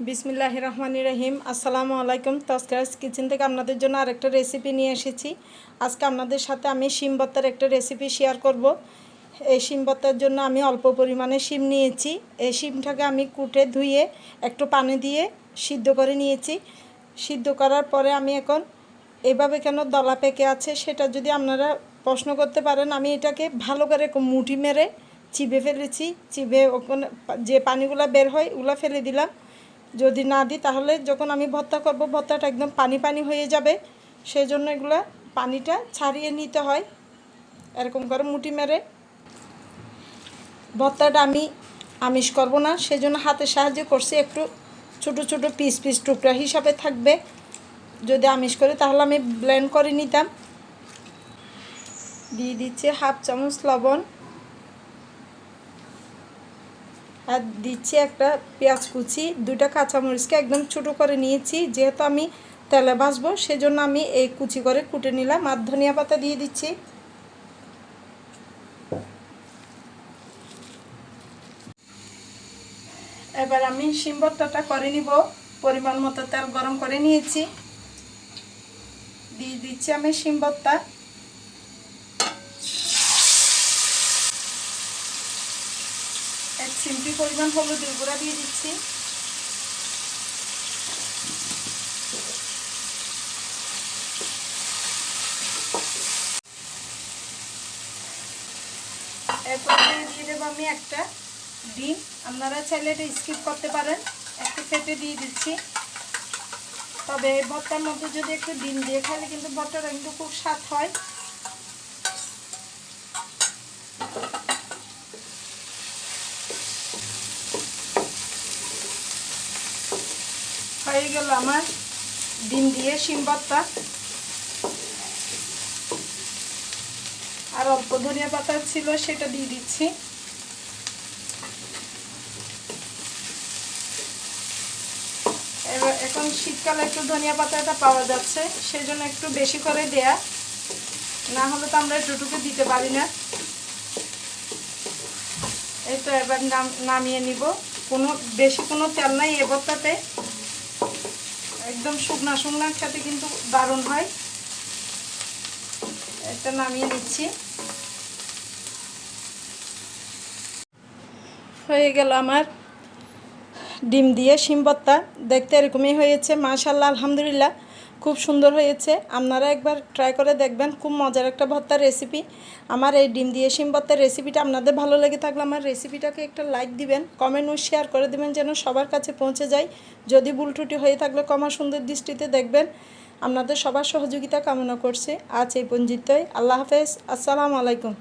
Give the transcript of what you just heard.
বিসমিল্লাহ রহমান রহিম। আসসালামু আলাইকুম। তস্কারাস কিচেন থেকে আপনাদের জন্য আরেকটা রেসিপি নিয়ে এসেছি। আজকে আপনাদের সাথে আমি শিম ভর্তার একটা রেসিপি শেয়ার করব। এই শিম ভর্তার জন্য আমি অল্প পরিমাণে শিম নিয়েছি। এই শিমটাকে আমি কুটে ধুয়ে একটু পানি দিয়ে সিদ্ধ করে নিয়েছি। সিদ্ধ করার পরে আমি এখন এভাবে কেন দলা পেকে আছে সেটা যদি আপনারা প্রশ্ন করতে পারেন, আমি এটাকে ভালো করে মুঠি মেরে চিবে ফেলেছি। চিবে ওখানে যে পানিগুলো বের হয় ওগুলো ফেলে দিলাম। যদি না দিই, তাহলে যখন আমি ভর্তা করব, ভর্তাটা একদম পানি পানি হয়ে যাবে। সেই জন্য এগুলো পানিটা ছাড়িয়ে নিতে হয়। এরকম করে মুটি মেরে। ভর্তাটা আমি আমিষ করব না সেই জন্য হাতের সাহায্যে করছি, একটু ছোট ছোট পিস পিস টুকরা হিসাবে থাকবে। যদি আমিষ করি, তাহলে আমি ব্লেন্ড করে নিতাম। দিয়ে দিচ্ছে হাফ চামচ লবণ। আর দিচ্ছি একটা পেঁয়াজ কুচি, দুইটা কাঁচামরিচকে একদম ছোটো করে নিয়েছি। যেহেতু আমি তেলে ভাজবো, সেজন্য আমি এই কুচি করে কুটে নিলাম আর ধনিয়া পাতা দিয়ে দিচ্ছি। এবার আমি শিম ভর্তাটা করে নিব। পরিমাণ মতো তেল গরম করে নিয়েছি। দিয়ে দিচ্ছি আমি শিম ভর্তা। এক চিমটি পরিমাণ হলুদের গুঁড়া দিয়ে দিচ্ছি। এরপর দিয়ে দেবো আমি একটা ডিম। আপনারা চাইলে এটা স্কিপ করতে পারেন। একটু ফেটে দিয়ে দিচ্ছি। তবে ভর্তার মধ্যে যদি একটু ডিম দিয়ে খাইলে কিন্তু ভর্তাটা কিন্তু খুব স্বাদ হয়। হয়ে গেল আমার ডিম দিয়ে শিম ভর্তা আর অল্প ধনিয়া পাতা ছিল, সেটা দিয়ে দিচ্ছি। এবার এখন শীতকালে একটু ধনিয়া পাতাটা পাওয়া যাচ্ছে সেই জন্য একটু বেশি করে দেয়া। না হলে তো আমরা এটুটুকু দিতে পারি না। এই তো এবার নাম নামিয়ে নিব। কোনো বেশি কোনো তেল নাই এ ভর্তাতে একদম শুকনা শুকনা খেতে কিন্তু দারুণ হয়। এটা নামিয়ে নিচ্ছি। হয়ে গেল আমার ডিম দিয়ে শিম দেখতে এরকমই হয়েছে। মাশাল্লাহ, আলহামদুলিল্লাহ। খুব সুন্দর হয়েছে। আপনারা একবার ট্রাই করে দেখবেন, খুব মজার একটা ভর্তার রেসিপি আমার এই ডিম দিয়ে শিম ভর্তার রেসিপিটা আপনাদের ভালো লেগে থাকলে আমার রেসিপিটাকে একটা লাইক দিবেন কমেন্ট ও শেয়ার করে দেবেন যেন সবার কাছে পৌঁছে যায়। যদি ভুল ত্রুটি হয়ে থাকলে কমা সুন্দর দৃষ্টিতে দেখবেন। আপনাদের সবার সহযোগিতা কামনা করছে। আজ এই পঞ্জিতই আল্লাহ হাফেজ। আসসালামু আলাইকুম।